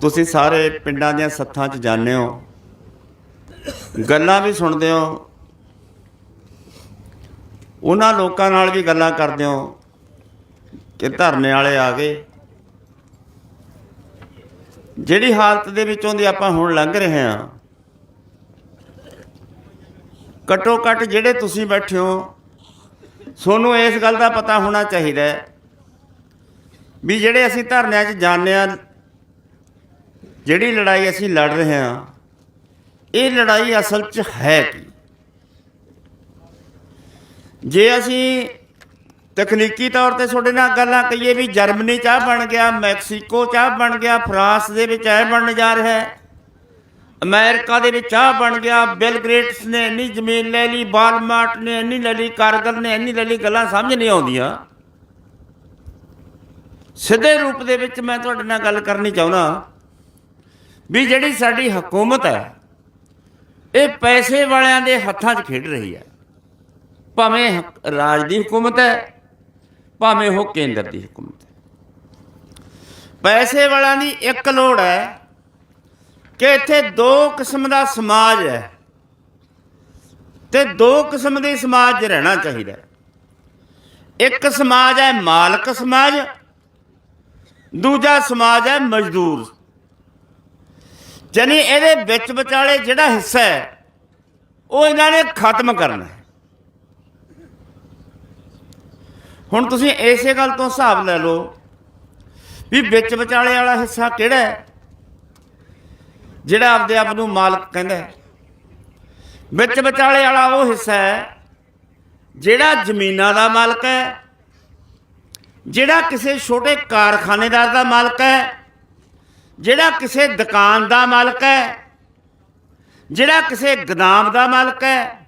ਤੁਸੀਂ ਸਾਰੇ ਪਿੰਡਾਂ ਦੀਆਂ ਸੱਥਾਂ 'ਚ ਜਾਂਦੇ ਹੋ। ਗੱਲਾਂ ਵੀ ਸੁਣਦੇ ਹੋ। ਉਹਨਾਂ ਲੋਕਾਂ ਨਾਲ ਵੀ ਗੱਲਾਂ ਕਰਦੇ ਹੋ ਕਿ ਧਰਨੇ ਵਾਲੇ ਆ ਗਏ। ਜਿਹੜੀ ਹਾਲਤ ਦੇ ਵਿੱਚੋਂ ਦੀ ਆਪਾਂ ਹੁਣ ਲੰਘ ਰਹੇ ਹਾਂ, ਘੱਟੋ ਘੱਟ ਜਿਹੜੇ ਤੁਸੀਂ ਬੈਠੇ ਹੋ, ਤੁਹਾਨੂੰ ਇਸ ਗੱਲ ਦਾ ਪਤਾ ਹੋਣਾ ਚਾਹੀਦਾ ਵੀ ਜਿਹੜੇ ਅਸੀਂ ਧਰਨਿਆਂ 'ਚ ਜਾਂਦੇ ਹਾਂ ਜਿਹੜੀ ਲੜਾਈ ਅਸੀਂ ਲੜ ਰਹੇ ਹਾਂ, ਇਹ ਲੜਾਈ ਅਸਲ 'ਚ ਹੈ ਕੀ? ਜੇ ਅਸੀਂ ਤਕਨੀਕੀ ਤੌਰ ਤੇ ਤੁਹਾਡੇ ਨਾਲ ਗੱਲਾਂ ਕਹੀਏ ਵੀ ਜਰਮਨੀ ਚਾਹ ਬਣ ਗਿਆ, ਮੈਕਸੀਕੋ ਚਾਹ ਬਣ ਗਿਆ, ਫਰਾਂਸ ਦੇ ਵਿੱਚ ਇਹ ਬਣਨ ਜਾ ਰਿਹਾ ਹੈ, ਅਮਰੀਕਾ ਦੇ ਵਿੱਚ ਚਾਹ ਬਣ ਗਿਆ ਬਿਲ ਗ੍ਰੇਟਸ ਨੇ ਇੰਨੀ ਜ਼ਮੀਨ ਲੈ ਲਈ, ਵਾਲਮਾਰਟ ਨੇ ਇੰਨੀ ਲੈ ਲਈ, ਕਾਰਗਲ ਨੇ ਇੰਨੀ ਲੈ ਲਈ, ਗੱਲਾਂ ਸਮਝ ਨਹੀਂ ਆਉਂਦੀਆਂ। ਸਿੱਧੇ ਰੂਪ ਦੇ ਵਿੱਚ ਮੈਂ ਤੁਹਾਡੇ ਨਾਲ ਗੱਲ ਕਰਨੀ ਚਾਹੁੰਦਾ। ਵੀ ਜਿਹੜੀ ਸਾਡੀ ਹਕੂਮਤ ਹੈ, ਇਹ ਪੈਸੇ ਵਾਲਿਆਂ ਦੇ ਹੱਥਾਂ 'ਚ ਖੇਡ ਰਹੀ ਹੈ। ਭਾਵੇਂ ਹਕ- ਰਾਜ ਦੀ ਹਕੂਮਤ ਹੈ, ਭਾਵੇਂ ਉਹ ਕੇਂਦਰ ਦੀ ਹਕੂਮਤ ਹੈ। ਪੈਸੇ ਵਾਲਿਆਂ ਦੀ ਇੱਕ ਲੋੜ ਹੈ ਕਿ ਇੱਥੇ ਦੋ ਕਿਸਮ ਦਾ ਸਮਾਜ ਹੈ ਤੇ ਦੋ ਕਿਸਮ ਦੇ ਸਮਾਜ 'ਚ ਰਹਿਣਾ ਚਾਹੀਦਾ ਇੱਕ ਸਮਾਜ ਹੈ ਮਾਲਕ ਸਮਾਜ, ਦੂਜਾ ਸਮਾਜ ਹੈ ਮਜ਼ਦੂਰ ਜਾਨੀ ਇਹਦੇ ਵਿੱਚ ਵਿਚਾਲੇ ਜਿਹੜਾ ਹਿੱਸਾ ਹੈ, ਉਹ ਇਹਨਾਂ ਨੇ ਖਤਮ ਕਰਨਾ ਹੈ। ਹੁਣ ਤੁਸੀਂ ਇਸੇ ਗੱਲ ਤੋਂ ਹਿਸਾਬ ਲੈ ਲਓ ਵੀ ਵਿੱਚ ਵਿਚਾਲੇ ਵਾਲਾ ਹਿੱਸਾ ਕਿਹੜਾ ਹੈ? ਜਿਹੜਾ ਆਪਦੇ ਆਪ ਨੂੰ ਮਾਲਕ ਕਹਿੰਦਾ ਹੈ। ਵਿੱਚ ਵਿਚਾਲੇ ਵਾਲਾ ਉਹ ਹਿੱਸਾ ਹੈ, ਜਿਹੜਾ ਜ਼ਮੀਨਾਂ ਦਾ ਮਾਲਕ ਹੈ, ਜਿਹੜਾ ਕਿਸੇ ਛੋਟੇ ਕਾਰਖਾਨੇਦਾਰ ਦਾ ਮਾਲਕ ਹੈ ਜਿਹੜਾ ਕਿਸੇ ਦੁਕਾਨ ਦਾ ਮਾਲਕ ਹੈ, ਜਿਹੜਾ ਕਿਸੇ ਗਦਾਮ ਦਾ ਮਾਲਕ ਹੈ,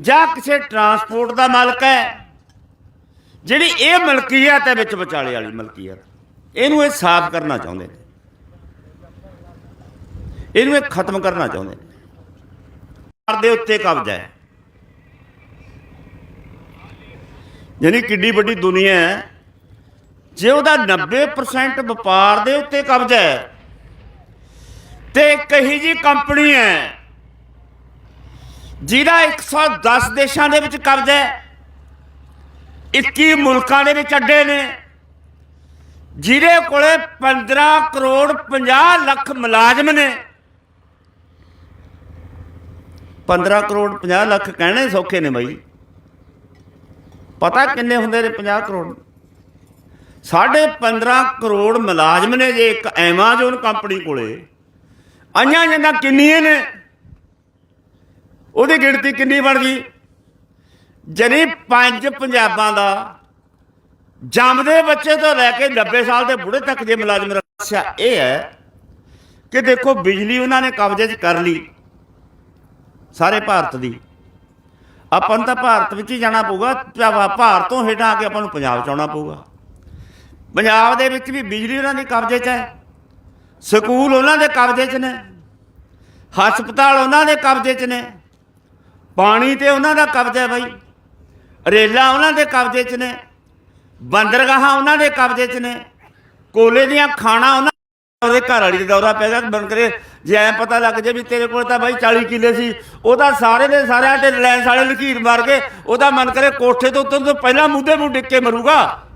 ਜਾਂ ਕਿਸੇ ਟਰਾਂਸਪੋਰਟ ਦਾ ਮਾਲਕ ਹੈ, ਜਿਹੜੀ ਇਹ ਮਲਕੀਅਤ ਹੈ ਵਿੱਚ ਵਿਚਾਲੇ ਵਾਲੀ ਮਲਕੀਅਤ, ਇਹਨੂੰ ਇਹ ਸਾਫ਼ ਕਰਨਾ ਚਾਹੁੰਦੇ ਨੇ। ਇਹਨੂੰ ਇਹ ਖਤਮ ਕਰਨਾ ਚਾਹੁੰਦੇ ਨੇ। ਦੇ ਉੱਤੇ ਕਬਜ਼ਾ ਹੈ। ਯਾਨੀ ਕਿੱਡੀ ਵੱਡੀ ਦੁਨੀਆ ਹੈ। ਜੇ ਉਹਦਾ 90% ਵਪਾਰ ਦੇ ਉੱਤੇ ਕਬਜ਼ਾ ਹੈ, ਤੇ ਕਹੀ ਜੀ ਕੰਪਨੀ ਹੈ, ਜਿਹਦਾ 110 ਦੇਸ਼ਾਂ ਦੇ ਵਿੱਚ ਕਬਜ਼ਾ ਹੈ 21 ਮੁਲਕਾਂ ਦੇ ਵਿੱਚ ਅੱਡੇ ਨੇ, ਜਿਹਦੇ ਕੋਲੇ 15 ਕਰੋੜ 50 ਲੱਖ ਮੁਲਾਜ਼ਮ ਨੇ। 15 ਕਰੋੜ 50 ਲੱਖ ਕਹਿਣੇ ਸੌਖੇ ਨੇ ਬਾਈ। ਪਤਾ ਕਿੰਨੇ ਹੁੰਦੇ ਨੇ 50 ਕਰੋੜ? ਸਾਢੇ 15 ਕਰੋੜ ਮੁਲਾਜ਼ਮ ਨੇ ਜੇ ਇੱਕ ਐਮਾਜ਼ੋਨ ਕੰਪਨੀ ਕੋਲੇ। ਆਈਆਂ ਜਿੰਨਾ ਕਿੰਨੀਆਂ ਨੇ? ਉਹਦੀ ਗਿਣਤੀ ਕਿੰਨੀ ਬਣ ਗਈ ਜਰੀ ਪੰਜ ਪੰਜਾਬਾਂ ਦਾ। ਜੰਮਦੇ ਬੱਚੇ ਤੋਂ ਲੈ ਕੇ 90 ਸਾਲ ਦੇ ਬੁੜੇ ਤੱਕ ਜੇ ਮੁਲਾਜ਼ਮ ਰੱਖਿਆ। ਇਹ ਹੈ ਕਿ ਦੇਖੋ ਬਿਜਲੀ ਉਹਨਾਂ ਨੇ ਕਬਜ਼ੇ 'ਚ ਕਰ ਲਈ। ਸਾਰੇ ਭਾਰਤ ਦੀ। ਆਪਾਂ ਨੂੰ ਤਾਂ ਭਾਰਤ ਵਿੱਚ ਹੀ ਜਾਣਾ ਪਊਗਾ। ਭਾਰਤ ਤੋਂ ਹੇਠਾਂ ਆ ਕੇ ਆਪਾਂ ਨੂੰ ਪੰਜਾਬ 'ਚ ਆਉਣਾ ਪਊਗਾ। ਪੰਜਾਬ ਦੇ ਵਿੱਚ ਵੀ ਬਿਜਲੀ ਉਹਨਾਂ ਦੇ ਕਬਜ਼ੇ 'ਚ ਹੈ। ਸਕੂਲ ਉਹਨਾਂ ਦੇ ਕਬਜ਼ੇ 'ਚ ਨੇ। ਹਸਪਤਾਲ ਉਹਨਾਂ ਦੇ ਕਬਜ਼ੇ 'ਚ ਨੇ। ਪਾਣੀ ਤੇ ਉਹਨਾਂ ਦਾ ਕਬਜ਼ਾ ਬਾਈ। ਰੇਲਾਂ ਉਹਨਾਂ ਦੇ ਕਬਜ਼ੇ 'ਚ ਨੇ। ਬੰਦਰਗਾਹਾਂ ਉਹਨਾਂ ਦੇ ਕਬਜ਼ੇ 'ਚ ਨੇ। ਕੋਲੇ ਦੀਆਂ ਖਾਣਾ ਉਹਨਾਂ ਉਹਦੇ ਘਰ ਵਾਲੀ ਦਾ ਦੌਰਾ ਪੈ ਗਿਆ। ਬਣ ਕਰੇ ਜੇ ਐ ਪਤਾ ਲੱਗ ਜੇ ਵੀ ਤੇਰੇ ਕੋਲ ਤਾਂ ਬਾਈ 40 ਕਿੱਲੇ ਸੀ। ਉਹਦਾ ਸਾਰੇ ਦੇ ਸਾਰਿਆਂ ਤੇ ਰਿਲਾਇੰਸ ਵਾਲੇ ਲਕੀਰ ਮਾਰ ਕੇ ਉਹਦਾ ਮਨ ਕਰੇ ਕੋਠੇ ਤੋਂ ਉਤਰਨ ਤੋਂ ਪਹਿਲਾਂ ਮੂਧੇ ਮੂੰਹ ਡਿੱਕੇ ਮਰੂਗਾ।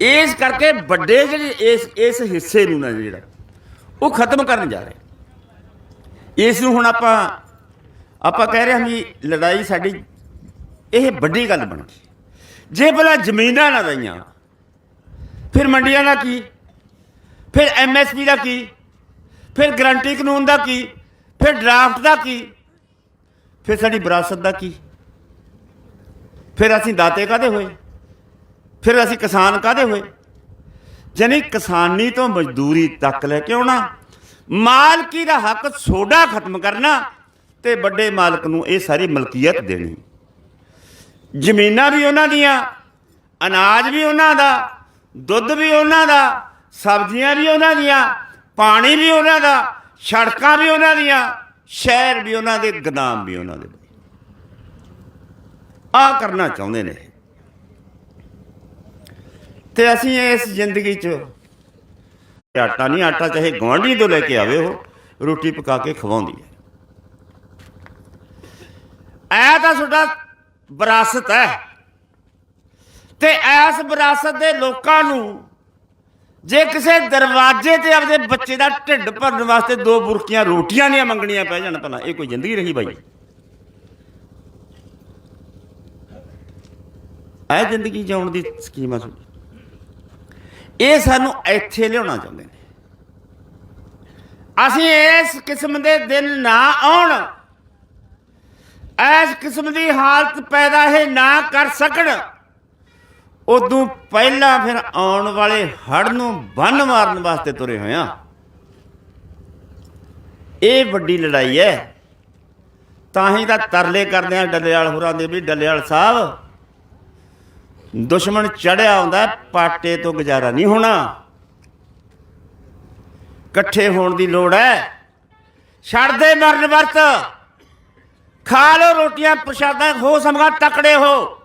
ਇਸ ਕਰਕੇ ਵੱਡੇ ਜਿਹੜੇ ਇਸ ਇਸ ਹਿੱਸੇ ਨੂੰ ਨਾ ਜਿਹੜਾ, ਉਹ ਖਤਮ ਕਰਨ ਜਾ ਰਹੇ। ਇਸ ਨੂੰ ਹੁਣ ਆਪਾਂ ਆਪਾਂ ਕਹਿ ਰਹੇ ਹਾਂ ਵੀ ਲੜਾਈ ਸਾਡੀ, ਇਹ ਵੱਡੀ ਗੱਲ ਬਣ। ਗਈ ਜੇ ਭਲਾ ਜ਼ਮੀਨਾਂ ਨਾ ਰਹੀਆਂ, ਫਿਰ ਮੰਡੀਆਂ ਦਾ ਕੀ? ਫਿਰ ਐਮਐਸਪੀ ਦਾ ਕੀ? ਫਿਰ ਗਰੰਟੀ ਕਾਨੂੰਨ ਦਾ ਕੀ? ਫਿਰ ਡਰਾਫਟ ਦਾ ਕੀ? ਫਿਰ ਸਾਡੀ ਵਿਰਾਸਤ ਦਾ ਕੀ? ਫਿਰ ਅਸੀਂ ਦਾਤੇ ਕਾਦੇ ਹੋਏ? ਫਿਰ ਅਸੀਂ ਕਿਸਾਨ ਕਾਦੇ ਹੋਏ? ਜਾਨੀ ਕਿਸਾਨੀ ਤੋਂ ਮਜ਼ਦੂਰੀ ਤੱਕ ਲੈ ਕੇ ਆਉਣਾ। ਮਾਲਕੀ ਦਾ ਹੱਕ ਸੋਡਾ ਖਤਮ ਕਰਨਾ ਤੇ ਵੱਡੇ ਮਾਲਕ ਨੂੰ ਇਹ ਸਾਰੀ ਮਲਕੀਅਤ ਦੇਣੀ। ਜ਼ਮੀਨਾਂ ਵੀ ਉਹਨਾਂ ਦੀਆਂ, ਅਨਾਜ ਵੀ ਉਹਨਾਂ ਦਾ, ਦੁੱਧ ਵੀ ਉਹਨਾਂ ਦਾ, ਸਬਜ਼ੀਆਂ ਵੀ ਉਹਨਾਂ ਦੀਆਂ, ਪਾਣੀ ਵੀ ਉਹਨਾਂ ਦਾ, ਸੜਕਾਂ ਵੀ ਉਹਨਾਂ ਦੀਆਂ, ਸ਼ਹਿਰ ਵੀ ਉਹਨਾਂ ਦੇ, ਗਦਾਮ ਵੀ ਉਹਨਾਂ ਦੇ। ਆ ਕਰਨਾ ਚਾਹੁੰਦੇ ਨੇ। ਤੇ ਅਸੀਂ ਇਸ ਜ਼ਿੰਦਗੀ 'ਚ ਆਟਾ ਨਹੀਂ, ਆਟਾ ਚਾਹੇ ਗੁਆਂਢੀ ਤੋਂ ਲੈ ਕੇ ਆਵੇ ਉਹ, ਰੋਟੀ ਪਕਾ ਕੇ ਖਵਾਉਂਦੀ ਹੈ। ਐ ਤਾਂ ਤੁਹਾਡਾ ਵਿਰਾਸਤ ਹੈ। ਤੇ ਐਸ ਵਿਰਾਸਤ ਦੇ ਲੋਕਾਂ ਨੂੰ ਜੇ ਕਿਸੇ ਦਰਵਾਜ਼ੇ ਤੇ ਆਪਦੇ ਬੱਚੇ ਦਾ ਢਿੱਡ ਭਰਨ ਵਾਸਤੇ ਦੋ ਬੁਰਕੀਆਂ ਰੋਟੀਆਂ ਨਹੀਂ ਮੰਗਣੀਆਂ ਪੈ ਜਾਣ ਭਲਾ ਇਹ ਕੋਈ ਜ਼ਿੰਦਗੀ ਰਹੀ ਬਾਈ। ਇਹ ਜ਼ਿੰਦਗੀ ਜਿਉਣ ਦੀ ਸਕੀਮ ਆ ਤੁਹਾਡੀ। ਇਹ ਸਾਨੂੰ ਇੱਥੇ ਲਿਆਉਣਾ ਚਾਹੁੰਦੇ ਨੇ। ਅਸੀਂ ਇਸ ਕਿਸਮ ਦੇ ਦਿਨ ਨਾ ਆਉਣ। ਇਸ ਕਿਸਮ ਦੀ ਹਾਲਤ ਪੈਦਾ ਇਹ ਨਾ ਕਰ ਸਕਣ। ਉਦੋਂ ਪਹਿਲਾਂ ਫਿਰ ਆਉਣ ਵਾਲੇ ਹੜ ਨੂੰ ਬੰਨ ਮਾਰਨ ਵਾਸਤੇ ਤੁਰੇ ਹੋਇਆ ਇਹ ਵੱਡੀ ਲੜਾਈ ਹੈ। ਤਾਂ ਹੀ ਤਾਂ ਤਰਲੇ ਕਰਦੇ ਆ ਡੱਲੇਵਾਲ ਹੋਰਾਂ ਦੇ ਵੀ, ਡੱਲੇਵਾਲ ਸਾਹਿਬ। ਦੁਸ਼ਮਣ ਚੜਿਆ ਆਉਂਦਾ, ਪਾਟੇ ਤੋਂ ਗੁਜ਼ਾਰਾ ਨਹੀਂ ਹੋਣਾ। ਇਕੱਠੇ ਹੋਣ ਦੀ ਲੋੜ ਹੈ। ਛੱਡ ਦੇ ਮਰਨ ਵਰਤ। ਖਾ ਲੋ ਰੋਟੀਆਂ, ਪ੍ਰਸ਼ਾਦਾ, ਹੋ ਸਮਗਾ ਤਕੜੇ ਹੋ।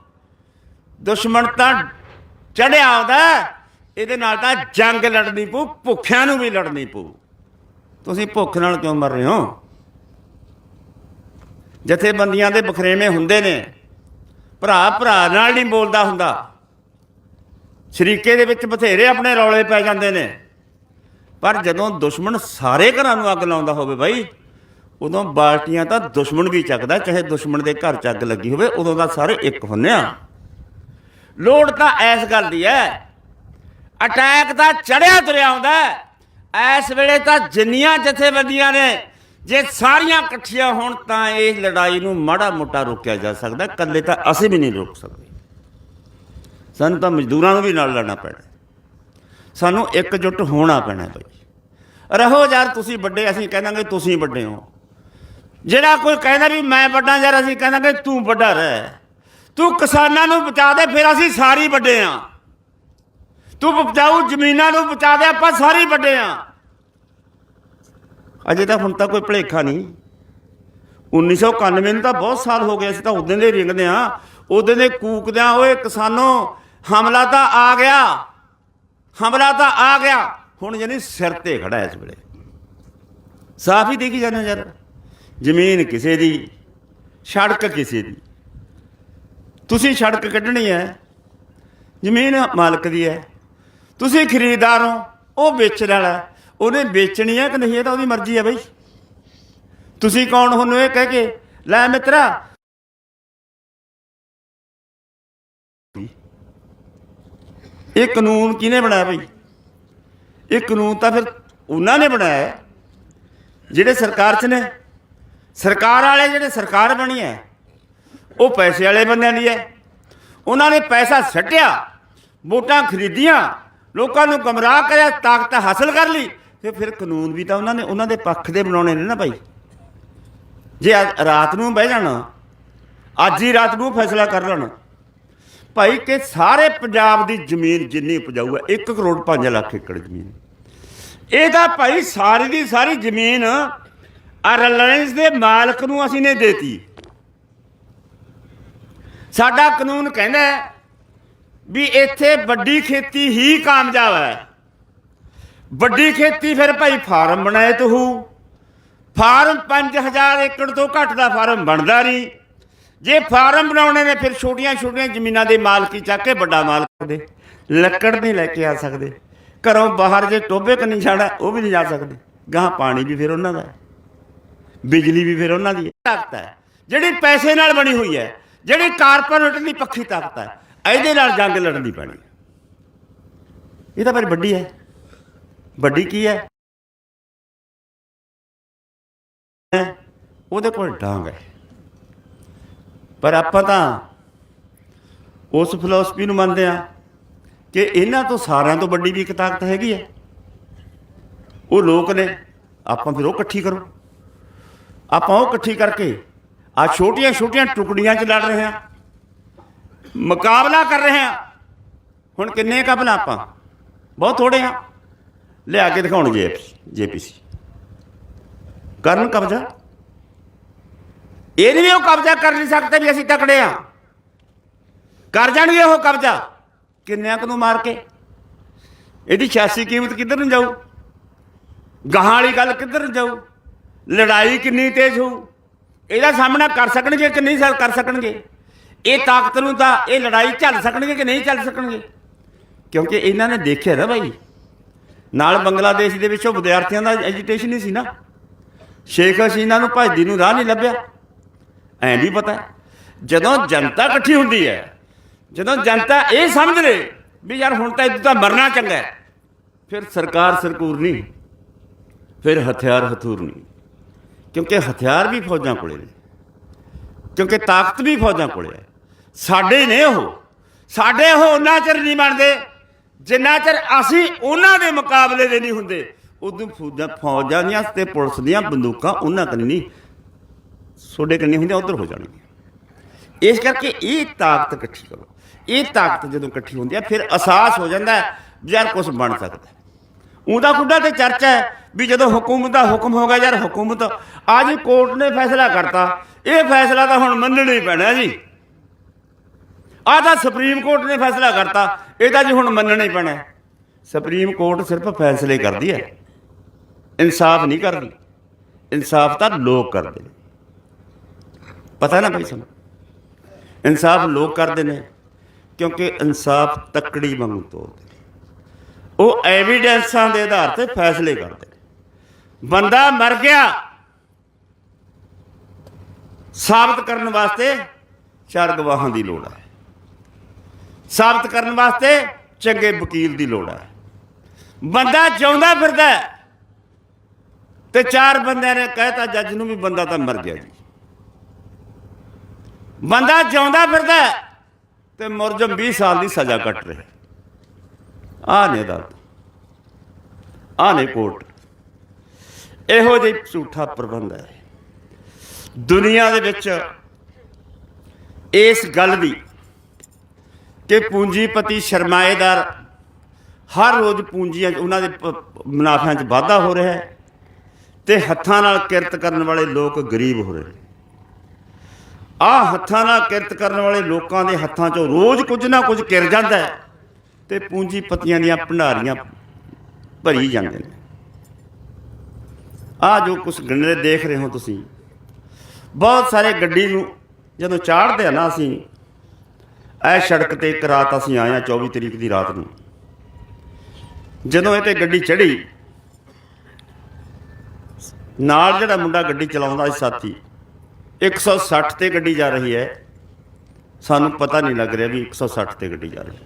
ਦੁਸ਼ਮਣ ਤਾਂ ਚੜਿਆ ਆਉਂਦਾ, ਇਹਦੇ ਨਾਲ ਤਾਂ ਜੰਗ ਲੜਨੀ ਪਊ, ਭੁੱਖਿਆਂ ਨੂੰ ਵੀ ਲੜਨੀ ਪਊ। ਤੁਸੀਂ ਭੁੱਖ ਨਾਲ ਕਿਉਂ ਮਰ ਰਹੇ ਹੋ? ਜਥੇਬੰਦੀਆਂ ਦੇ ਬਖਰੇਵੇਂ ਹੁੰਦੇ ਨੇ। ਭਰਾ ਭਰਾ ਨਾਲ ਨਹੀਂ ਬੋਲਦਾ ਹੁੰਦਾ। ਸ਼ਰੀਕੇ ਦੇ ਵਿੱਚ ਬਥੇਰੇ ਆਪਣੇ ਰੌਲੇ ਪੈ ਜਾਂਦੇ ਨੇ। ਪਰ ਜਦੋਂ ਦੁਸ਼ਮਣ ਸਾਰੇ ਘਰਾਂ ਨੂੰ ਅੱਗ ਲਾਉਂਦਾ ਹੋਵੇ ਬਾਈ, ਉਦੋਂ ਬਾਲਟੀਆਂ ਤਾਂ ਦੁਸ਼ਮਣ ਵੀ ਚੱਕਦਾ, ਚਾਹੇ ਦੁਸ਼ਮਣ ਦੇ ਘਰ 'ਚ ਅੱਗ ਲੱਗੀ ਹੋਵੇ, ਉਦੋਂ ਦਾ ਸਾਰੇ ਇੱਕ ਹੁੰਨੇ ਆ। ਲੋੜ ਤਾਂ ਐਸ ਗੱਲ ਦੀ ਹੈ ਅਟੈਕ ਤਾਂ ਚੜਿਆ ਤੁਰਿਆ ਆਉਂਦਾ ਐਸ ਵੇਲੇ ਤਾਂ ਜਿੰਨੀਆਂ ਜਥੇਬੰਦੀਆਂ ਨੇ ਜੇ ਸਾਰੀਆਂ ਇਕੱਠੀਆਂ ਹੋਣ ਤਾਂ ਇਹ ਲੜਾਈ ਨੂੰ ਮਾੜਾ ਮੋਟਾ ਰੋਕਿਆ ਜਾ ਸਕਦਾ, ਇਕੱਲੇ ਤਾਂ ਅਸੀਂ ਵੀ ਨਹੀਂ ਰੋਕ ਸਕਦੇ। ਸਾਨੂੰ ਤਾਂ ਮਜ਼ਦੂਰਾਂ ਨੂੰ ਵੀ ਨਾਲ ਲੜਨਾ ਪੈਣਾ। ਸਾਨੂੰ ਇਕਜੁੱਟ ਹੋਣਾ ਪੈਣਾ ਬਈ। ਰਹੋ ਯਾਰ ਤੁਸੀਂ ਵੱਡੇ, ਅਸੀਂ ਕਹਿੰਦਾਂਗੇ ਤੁਸੀਂ ਵੱਡੇ ਹੋ। ਜਿਹੜਾ ਕੋਈ ਕਹਿੰਦਾ ਵੀ ਮੈਂ ਵੱਡਾ ਯਾਰ, ਅਸੀਂ ਕਹਿੰਦਾਂਗੇ ਤੂੰ ਵੱਡਾ ਰਹਿ। ਤੂੰ ਕਿਸਾਨਾਂ ਨੂੰ ਬਚਾ ਦੇ, ਫਿਰ ਅਸੀਂ ਸਾਰੇ ਵੱਡੇ ਆ। ਤੂੰ ਬਚਾਊ, ਜ਼ਮੀਨਾਂ ਨੂੰ ਬਚਾ ਦੇ, ਆਪਾਂ ਸਾਰੇ ਵੱਡੇ ਆ। ਅਜੇ ਤਾਂ ਹੁਣ ਤਾਂ ਕੋਈ ਭਲੇਖਾ ਨਹੀਂ। 1991 ਨੂੰ ਤਾਂ ਬਹੁਤ ਸਾਲ ਹੋ ਗਏ, ਅਸੀਂ ਤਾਂ ਉਦੋਂ ਦੇ ਰਿੰਗਦੇ ਆ ਉਦੋਂ ਦੇ ਕੂਕਦਿਆਂ ਆ ਓਏ ਕਿਸਾਨੋਂ, ਹਮਲਾ ਤਾਂ ਆ ਗਿਆ। ਹਮਲਾ ਤਾਂ ਆ ਗਿਆ। ਹੁਣ ਜਾਨੀ ਸਿਰ ਤੇ ਖੜਾ ਇਸ ਵੇਲੇ। ਸਾਫ਼ ਹੀ ਦੇਖੀ ਜਾਂਦੇ ਹੋ ਯਾਰ। ਜ਼ਮੀਨ ਕਿਸੇ ਦੀ, ਸੜਕ ਕਿਸੇ ਦੀ। ਤੁਸੀਂ ਸੜਕ ਕੱਢਣੀ ਹੈ। ਜ਼ਮੀਨ ਮਾਲਕ ਦੀ ਹੈ। ਤੁਸੀਂ ਖਰੀਦਦਾਰ ਹੋ, ਉਹ ਵੇਚਣ ਵਾਲਾ ਉਹਨੇ ਵੇਚਣੀ ਹੈ ਕਿ ਨਹੀਂ ਇਹ ਤਾਂ ਉਹਦੀ ਮਰਜ਼ੀ ਹੈ ਬਈ। ਤੁਸੀਂ ਕੌਣ ਹੋ ਇਹ ਕਹਿ ਕੇ? ਲੈ ਮਿੱਤਰਾ। ਇਹ ਕਾਨੂੰਨ ਕਿਹਨੇ ਬਣਾਇਆ ਬਈ? ਇਹ ਕਾਨੂੰਨ ਤਾਂ ਫਿਰ ਉਹਨਾਂ ਨੇ ਬਣਾਇਆ ਜਿਹੜੇ ਸਰਕਾਰ 'ਚ ਨੇ, ਸਰਕਾਰ ਵਾਲੇ ਜਿਹੜੇ ਸਰਕਾਰ ਬਣੀ ਹੈ, ਉਹ ਪੈਸੇ ਵਾਲੇ ਬੰਦਿਆਂ ਦੀ ਹੈ। ਉਹਨਾਂ ਨੇ ਪੈਸਾ ਸੱਟਿਆ ਵੋਟਾਂ ਖਰੀਦੀਆਂ, ਲੋਕਾਂ ਨੂੰ ਗਮਰਾਹ ਕਰਿਆ, ਤਾਕਤ ਹਾਸਲ ਕਰ ਲਈ। ਤੇ ਫਿਰ ਕਾਨੂੰਨ ਵੀ ਤਾਂ ਉਹਨਾਂ ਨੇ, ਉਹਨਾਂ ਦੇ ਪੱਖ ਦੇ ਬਣਾਉਣੇ ਨੇ ਨਾ ਭਾਈ ਜੇ ਰਾਤ ਨੂੰ ਬਹਿ ਜਾਣਾ, ਅੱਜ ਹੀ ਰਾਤ ਨੂੰ ਫੈਸਲਾ ਕਰ ਲੈਣਾ। ਭਾਈ ਕਿ ਸਾਰੇ ਪੰਜਾਬ ਦੀ ਜ਼ਮੀਨ ਜਿੰਨੀ ਉਪਜਾਊ ਹੈ 1 ਕਰੋੜ 5 ਲੱਖ ਏਕੜ ਜ਼ਮੀਨ। ਇਹ ਤਾਂ ਭਾਈ ਸਾਰੀ ਦੀ ਸਾਰੀ ਜ਼ਮੀਨ ਆ ਰਿਲਾਇੰਸ ਦੇ ਮਾਲਕ ਨੂੰ ਅਸੀਂ ਨੇ ਦੇਤੀ। ਸਾਡਾ ਕਾਨੂੰਨ ਕਹਿੰਦਾ ਵੀ ਇੱਥੇ ਵੱਡੀ ਖੇਤੀ ਹੀ ਕਾਮਯਾਬ ਹੈ। ਵੱਡੀ ਖੇਤੀ ਫਿਰ ਭਾਈ ਫਾਰਮ ਬਣਾਏ ਤਹੂ ਫਾਰਮ 5000 ਏਕੜ ਤੋਂ ਘੱਟ ਦਾ ਫਾਰਮ ਬਣਦਾ ਨਹੀਂ। ਜੇ ਫਾਰਮ ਬਣਾਉਣੇ ਨੇ ਫਿਰ ਛੋਟੀਆਂ ਛੋਟੀਆਂ ਜ਼ਮੀਨਾਂ ਦੇ ਮਾਲਕੀ ਚੱਕ ਕੇ ਵੱਡਾ ਮਾਲਕ ਦੇ। ਲੱਕੜ ਨਹੀਂ ਲੈ ਕੇ ਆ ਸਕਦੇ। ਘਰੋਂ ਬਾਹਰ ਜੇ ਟੋਬੇ ਕੰਨੀ ਛਾੜਾ, ਉਹ ਵੀ ਨਹੀਂ ਜਾ ਸਕਦੇ। ਗਾਂ ਪਾਣੀ ਵੀ ਫਿਰ ਉਹਨਾਂ ਦਾ ਬਿਜਲੀ ਵੀ ਫਿਰ ਉਹਨਾਂ ਦੀ ਤਾਕਤ ਹੈ। ਜਿਹੜੀ ਪੈਸੇ ਨਾਲ ਬਣੀ ਹੋਈ ਹੈ, ਜਿਹੜੀ ਕਾਰਪੋਰੇਟ ਦੀ ਪੱਖੀ ਤਾਕਤ ਹੈ, ਇਹਦੇ ਨਾਲ ਜੰਗ ਲੜਨੀ ਪੈਣੀ ਇਹ ਤਾਂ ਪਰ ਵੱਡੀ ਹੈ। ਵੱਡੀ ਕੀ ਹੈ? ਉਹਦੇ ਕੋਲ ਡਾਂਗ ਹੈ। ਪਰ ਆਪਾਂ ਤਾਂ ਉਸ ਫਿਲਾਸਫੀ ਨੂੰ ਮੰਨਦੇ ਆ ਕਿ ਇਹਨਾਂ ਤੋਂ ਸਾਰਿਆਂ ਤੋਂ ਵੱਡੀ ਵੀ ਇੱਕ ਤਾਕਤ ਹੈਗੀ ਹੈ। ਉਹ ਲੋਕ ਨੇ ਆਪਾਂ ਫਿਰ ਉਹ ਇਕੱਠੀ ਕਰੋ। ਆਪਾਂ ਉਹ ਇਕੱਠੀ ਕਰਕੇ ਆ ਛੋਟੀਆਂ ਛੋਟੀਆਂ ਟੁਕੜੀਆਂ 'ਚ ਲੜ ਰਹੇ ਹਾਂ। ਮੁਕਾਬਲਾ ਕਰ ਰਹੇ ਹਾਂ। ਹੁਣ ਕਿੰਨੇ ਕਬਲਾ ਆਪਾਂ? ਬਹੁਤ ਥੋੜੇ ਆ ਲਿਆ ਕੇ ਦਿਖਾਉਣ ਜੇ ਜੇਪੀਸੀ ਕਰਨ ਕਬਜ਼ਾ? ਇਹ ਨਹੀਂ ਵੀ ਉਹ ਕਬਜ਼ਾ ਕਰ ਨਹੀਂ ਸਕਦੇ ਵੀ ਅਸੀਂ ਤਕੜੇ ਆ ਕਰ ਜਾਣਗੇ ਉਹ ਕਬਜ਼ਾ। ਕਿੰਨਿਆਂ ਕੁ ਨੂੰ ਮਾਰ ਕੇ? ਇਹਦੀ 86 ਕੀਮਤ ਕਿੱਧਰ ਨੂੰ ਜਾਊ? ਗਾਹਾਂ ਵਾਲੀ ਗੱਲ ਕਿੱਧਰ ਜਾਊ? ਲੜਾਈ ਕਿੰਨੀ ਤੇਜ਼ ਹੋਊ? ਇਹਦਾ ਸਾਹਮਣਾ ਕਰ ਸਕਣਗੇ ਕਿ ਨਹੀਂ ਸਰ ਕਰ ਸਕਣਗੇ? ਇਹ ਤਾਕਤ ਨੂੰ ਤਾਂ ਇਹ ਲੜਾਈ ਝੱਲ ਸਕਣਗੇ ਕਿ ਨਹੀਂ ਝੱਲ ਸਕਣਗੇ? ਕਿਉਂਕਿ ਇਹਨਾਂ ਨੇ ਦੇਖਿਆ ਨਾ ਭਾਈ ਨਾਲ ਬੰਗਲਾਦੇਸ਼ ਦੇ ਵਿੱਚੋਂ ਵਿਦਿਆਰਥੀਆਂ ਦਾ ਐਜੀਟੇਸ਼ਨ ਹੀ ਸੀ ਨਾ। ਸ਼ੇਖ ਹਸੀਨਾ ਨੂੰ ਭਜਦੀ ਨੂੰ ਰਾਹ ਨਹੀਂ ਲੱਭਿਆ। ਐਂ ਵੀ ਪਤਾ ਜਦੋਂ ਜਨਤਾ ਇਕੱਠੀ ਹੁੰਦੀ ਹੈ, ਜਦੋਂ ਜਨਤਾ ਇਹ ਸਮਝ ਲੇ ਵੀ ਯਾਰ ਹੁਣ ਤਾਂ ਇਦਾਂ ਤਾਂ ਮਰਨਾ ਚੰਗਾ ਫਿਰ ਸਰਕਾਰ ਸਰਕੂਰ ਨਹੀਂ, ਫਿਰ ਹਥਿਆਰ ਹਥੂਰ ਨਹੀਂ, ਕਿਉਂਕਿ ਹਥਿਆਰ ਵੀ ਫੌਜਾਂ ਕੋਲੇ ਨੇ, ਕਿਉਂਕਿ ਤਾਕਤ ਵੀ ਫੌਜਾਂ ਕੋਲੇ ਹੈ। ਸਾਡੇ ਨੇ ਉਹ, ਸਾਡੇ ਉਹ ਉਹਨਾਂ ਚਿਰ ਨਹੀਂ ਬਣਦੇ ਜਿੰਨਾ ਚਿਰ ਅਸੀਂ ਉਹਨਾਂ ਦੇ ਮੁਕਾਬਲੇ ਦੇ ਨਹੀਂ ਹੁੰਦੇ ਉਦੋਂ ਫੌਜਾਂ ਫੌਜਾਂ ਦੀਆਂ ਤੇ ਪੁਲਿਸ ਦੀਆਂ ਬੰਦੂਕਾਂ ਉਹਨਾਂ ਕੰਨੀ ਨਹੀਂ। ਤੁਹਾਡੇ ਕੰਨੀ ਹੁੰਦੀਆਂ, ਉਧਰ ਹੋ ਜਾਣਗੀਆਂ। ਇਸ ਕਰਕੇ ਇਹ ਤਾਕਤ ਇਕੱਠੀ ਕਰੋ। ਇਹ ਤਾਕਤ ਜਦੋਂ ਇਕੱਠੀ ਹੁੰਦੀ ਹੈ, ਫਿਰ ਅਹਿਸਾਸ ਹੋ ਜਾਂਦਾ ਵੀ ਯਾਰ ਕੁਝ ਬਣ ਸਕਦਾ ਹੈ। ਉਹਦਾ ਕੁੱਡਾ ਤੇ ਚਰਚਾ ਹੈ ਵੀ ਜਦੋਂ ਹਕੂਮਤ ਦਾ ਹੁਕਮ ਹੋ ਗਿਆ ਯਾਰ ਹਕੂਮਤ ਅੱਜ ਕੋਰਟ ਨੇ ਫੈਸਲਾ ਕਰਤਾ। ਇਹ ਫੈਸਲਾ ਤਾਂ ਹੁਣ ਮੰਨਣਾ ਹੀ ਪੈਣਾ ਜੀ। ਆਹ ਤਾਂ ਸੁਪਰੀਮ ਕੋਰਟ ਨੇ ਫੈਸਲਾ ਕਰਤਾ। ਇਹ ਤਾਂ ਜੀ ਹੁਣ ਮੰਨਣਾ ਹੀ ਪੈਣਾ। ਸੁਪਰੀਮ ਕੋਰਟ ਸਿਰਫ ਫੈਸਲੇ ਕਰਦੀ ਹੈ। ਇਨਸਾਫ ਨਹੀਂ ਕਰਦੀ। ਇਨਸਾਫ ਤਾਂ ਲੋਕ ਕਰਦੇ ਨੇ। ਪਤਾ ਨਾ ਭਾਈ ਸਾਨੂੰ। ਇਨਸਾਫ ਲੋਕ ਕਰਦੇ ਨੇ ਕਿਉਂਕਿ ਇਨਸਾਫ ਤੱਕੜੀ ਵਾਂਗੂ ਤੋੜਦੇ ਨੇ। ਉਹ ਐਵੀਡੈਂਸਾਂ ਦੇ ਆਧਾਰ ਤੇ ਫੈਸਲੇ ਕਰਦੇ ਨੇ। ਬੰਦਾ ਮਰ ਗਿਆ, ਸਾਬਤ ਕਰਨ ਵਾਸਤੇ ਚਾਰ ਗਵਾਹਾਂ ਦੀ ਲੋੜ ਹੈ। ਸਾਬਤ ਕਰਨ ਵਾਸਤੇ ਚੰਗੇ ਵਕੀਲ ਦੀ ਲੋੜ ਹੈ। ਬੰਦਾ ਜਿਉਂਦਾ ਫਿਰਦਾ ਹੈ, ਤੇ ਚਾਰ ਬੰਦਿਆਂ ਨੇ ਕਹਿਤਾ ਜੱਜ ਨੂੰ ਵੀ ਬੰਦਾ ਤਾਂ ਮਰ ਗਿਆ ਜੀ। ਬੰਦਾ ਜਿਉਂਦਾ ਫਿਰਦਾ ਹੈ, ਤੇ ਮੁਰਜਮ 20 ਸਾਲ ਦੀ ਸਜ਼ਾ ਕੱਟ ਰਿਹਾ। ਆ ਨੇ ਅਦਾਲਤ। ਆ ਨੇ ਕੋਰਟ। ਇਹੋ ਜਿਹੀ ਝੂਠਾ ਪ੍ਰਬੰਧ ਹੈ। ਦੁਨੀਆ ਦੇ ਵਿੱਚ ਇਸ ਗੱਲ ਦੀ ਕਿ ਪੂੰਜੀਪਤੀ ਸਰਮਾਏਦਾਰ ਹਰ ਰੋਜ਼ ਪੂੰਜੀਆਂ ਉਹਨਾਂ ਦੇ ਮੁਨਾਫਿਆਂ 'ਚ ਵਾਧਾ ਹੋ ਰਿਹਾ ਹੈ ਤੇ ਹੱਥਾਂ ਨਾਲ ਕਿਰਤ ਕਰਨ ਵਾਲੇ ਲੋਕ ਗਰੀਬ ਹੋ ਰਹੇ ਨੇ। ਆ ਹੱਥਾਂ ਨਾਲ ਕਿਰਤ ਕਰਨ ਵਾਲੇ ਲੋਕਾਂ ਦੇ ਹੱਥਾਂ 'ਚੋਂ ਰੋਜ਼ ਕੁਝ ਨਾ ਕੁਝ ਕਿਰ ਜਾਂਦਾ ਹੈ ਤੇ ਪੂੰਜੀਪਤੀਆਂ ਦੀਆਂ ਭੰਡਾਰੀਆਂ ਭਰੀ ਜਾਂਦੇ ਨੇ। ਆ ਜੋ ਕੁਝ ਗੰਨੇ ਦੇਖ ਰਹੇ ਹੋ ਤੁਸੀਂ, ਬਹੁਤ ਸਾਰੇ ਗੱਡੀ ਨੂੰ ਜਦੋਂ ਚਾੜਦੇ ਆ ਨਾ ਅਸੀਂ ਇਹ ਸੜਕ ਤੇ ਇੱਕ ਰਾਤ ਅਸੀਂ ਆਏ ਆ 24 ਤਰੀਕ ਦੀ ਰਾਤ ਨੂੰ। ਜਦੋਂ ਇਹ ਤੇ ਗੱਡੀ ਚੜੀ ਨਾਲ ਜਿਹੜਾ ਮੁੰਡਾ ਗੱਡੀ ਚਲਾਉਂਦਾ ਸੀ ਸਾਥੀ 160 ਤੇ ਗੱਡੀ ਜਾ ਰਹੀ ਹੈ। ਸਾਨੂੰ ਪਤਾ ਨਹੀਂ ਲੱਗ ਰਿਹਾ ਵੀ 160 ਤੇ ਗੱਡੀ ਜਾ ਰਹੀ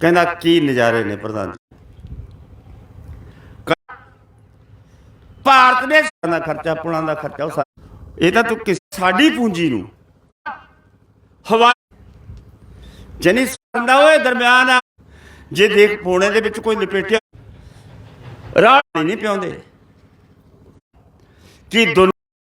ਕਹਿੰਦਾ, ਕੀ ਨਜ਼ਾਰੇ ਨੇ ਪ੍ਰਧਾਨ ਜੀ। ਭਾਰਤ ਨੇ ਦਾ ਖਰਚਾ, ਪੁਲਾਂ ਦਾ ਖਰਚਾ, ਉਹ ਇਹ ਤਾਂ ਤੂੰ ਕਿਸ, ਸਾਡੀ ਪੂੰਜੀ ਨੂੰ ਹਵਾ ਜਨੀ ਸੰਦਾ ਓਏ ਦਰਮਿਆਨ ਆ। ਜੇ ਦੇਖ ਪੋਣੇ ਦੇ ਵਿੱਚ ਕੋਈ ਲਪੇਟਿਆ ਰਾਹ ਨਹੀਂ ਪਿਆਉਂਦੇ ਕਿ ਦੁਨ